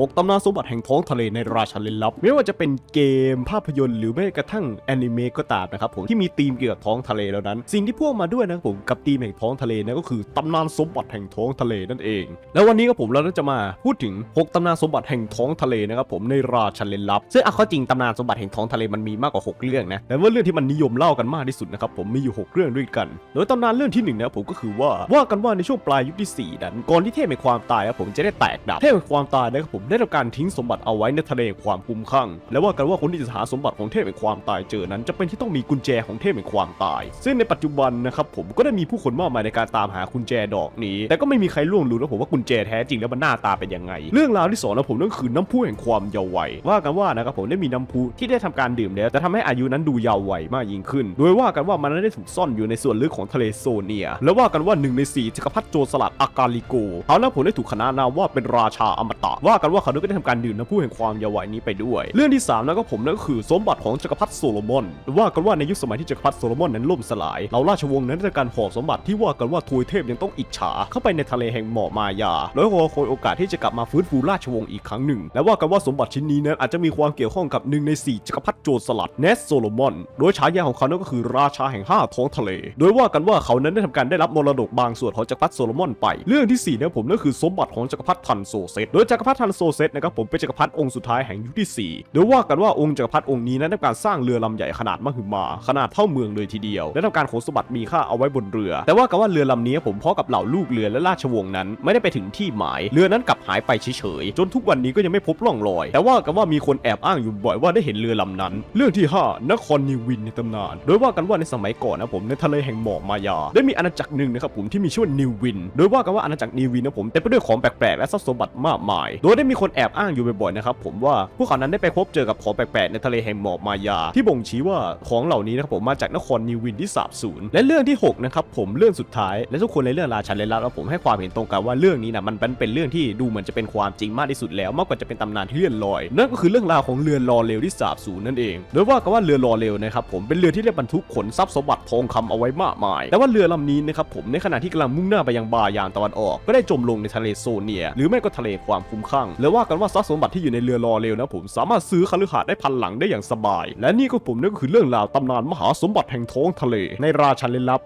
6 ตำนานสมบัติแห่งท้องทะเลในราชาลึกลับ ไม่ว่าจะเป็นเกมภาพยนตร์หรือแม้กระทั่งแอนิเมะก็ตามนะครับผมที่มีธีมเกี่ยวกับท้องทะเลแล้วนั้น สิ่งที่พ่วงมาด้วยนะครับผมกับธีมแห่งท้องทะเลนั่นก็คือตำนานสมบัติแห่งท้องทะเลนั่นเอง แล้ววันนี้ก็ผมเราจะมาพูดถึง 6 ตำนานสมบัติแห่งท้องทะเลนะครับผมในราชาลึกลับ ซึ่งเอาข้อจริงตำนานสมบัติแห่งท้องทะเลมันมีมากกว่า 6 เรื่องนะแต่ว่าเรื่องที่มันนิยมเล่ากันมากที่สุดนะครับผมมีอยู่ 6 เรื่องด้วยกัน โดยตำนานเรื่องที่หนึ่งนะครับผมก็คือว่าว่ากันว่าในช่วงปลายยุคที่4นั้นก่อนที่เทพแห่งความตายครับผมจะได้แตกดับเทพแห่งความตายนะครับผมได้ทำการทิ้งสมบัติเอาไว้ในทะเลความคุ้มข้างและว่ากันว่าคนที่จะหาสมบัติของเทพแห่งความตายเจอนั้น จะเป็นที่ต้องมีกุญแจของเทพแห่งความตาย ซึ่งในปัจจุบันนะครับผมก็ได้มีผู้คนมากมายในการตามหากุญแจดอกนี้ แต่ก็ไม่มีใครล่วงรู้นะผมว่ากุญแจแท้จริงแล้วมันหน้าตาเป็นยังไง เรื่องราวที่สองนะผมนั่นคือน้ำพุแห่งความเยาว์วัยว่ากันว่านะครับผมได้มีน้ำพุที่ได้ทำการดื่มแล้วจะทำให้อายุนั้นดูเยาว์วัยมากยิ่งขึ้น โดยว่ากันว่ามันได้ถูกซ่อนอยู่ในส่วนลึกของทะเลโซเนีย และว่ากันว่าหนึ่งในสี่จักรพรรดิโจรสลัดอากาลิโกเขานั้นผมได้ถูกขนานนามว่าเป็นราชาอมตะว่ากันว่าเขาก็ได้ทำการดื่มน้ำพุแห่งความเยาว์วัยนี้ไปด้วย เรื่องที่สามนะก็ผมนั่นก็คือสมบัติของจักรพรรดิโซโลมอนว่ากันว่าในยุคสมัยที่จักรพรรดิโซโลมอนนั้นล่มสลายเหล่าราชวงศ์นั้นได้การหอบสมบัติที่ว่ากันว่าทวยเทพยังต้องอิจฉาเข้าไปในทะเลแห่งหมอกมายาแล้วรอคอยโอกาสที่จะกลับมาฟื้นฟูราชวงศ์อีกครั้งหนึ่ง และว่ากันว่าสมบัติชิ้นนี้นั้นอาจจะมีความเกี่ยวข้องกับหนึ่งในสี่จักรพรรดิโจรสลัดเนสโซโลมอน โดยฉายาของเขานั่นก็คือราชาแห่งห้าท้องทะเล โดยว่ากันว่าเขานั้นได้ทำการได้รับมรดกบางส่วนของจักรพรรดิโซโลมอนไป เรื่องที่สี่เนี่ยผมนั่นคือสมบัติของจักรพรรดิทันโซเซตโดยจักรพรรดิทันโซโซเซตนะครับผมเป็นจักรพรรดิองค์สุดท้ายแห่งยุคที่สี่โดยว่ากันว่าองค์จักรพรรดิองค์นี้นั้นทำการสร้างเรือลำใหญ่ขนาดมหึมา ขนาดเท่าเมืองเลยทีเดียว และทำการขนสมบัติมีค่าเอาไว้บนเรือ แต่ว่ากันว่าเรือลำนี้ผมเพราะกับเหล่าลูกเรือและราชวงศ์นั้น ไม่ได้ไปถึงที่หมาย เรือนั้นกลับหายไปเฉยๆจนทุกวันนี้ก็ยังไม่พบร่องรอย แต่ว่ากันว่ามีคนแอบอ้างอยู่บ่อยว่าได้เห็นเรือลำนั้น เรื่องที่ห้านครนิววินในตำนาน โดยว่ากันว่าในสมัยก่อนนะผมในทะเลแห่งหมอกมายา ได้มีอาณาจักรหนึ่งนะครับผมที่มีชื่อว่านิววิน โดยว่ากันว่าอาณาจักรนิววินนะผมเต็มไปด้วยของแปลกๆและทรัพย์สมบัติมากมาย โดยได้มีคนแอบอ้างอยู่บ่อยๆนะครับผมว่าพวกเขานั้นได้ไปพบเจอกับของแปลกๆในทะเลแห่งหมอกมายา ที่บ่งชี้ว่าของเหล่านี้นะครับผมมาจากนครนิววินที่สาบสูญและเรื่องที่หกนะครับผมเรื่องสุดท้ายและทุกคนในเรื่องราชันเลลับแล้วผมให้ความเห็นตรงกันว่าเรื่องนี้นะมันเป็นเรื่องที่ดูเหมือนจะเป็นความจริงมากที่สุดแล้วมากกว่าจะเป็นตำนานที่เลื่อนลอย นั่นก็คือเรื่องราวของเรือรอเร็วที่สาบสูญนั่นเอง โดยว่ากันว่าเรือรอเร็วนะครับผมเป็นเรือที่ได้บรรทุกขนทรัพย์สมบัติทองคำเอาไว้มากมาย แต่ว่าเรือลำนี้นะครับผมในขณะที่กำลังมุ่งหน้าไปยังบายานตะวันออก ก็ได้จมลงในทะเลโซเนีย หรือไม่ก็ทะเลความคุ้มข้างและว่ากันว่าทรัพย์สมบัติที่อยู่ในเรือรอเร็วนะผมสามารถซื้อคฤหาสน์ได้พันหลังได้อย่างสบาย และนี่ก็ผมนั่นก็คือเรื่องราวตำนานมหาสมบัติแห่งท้องทะเลในราชันเลนลับ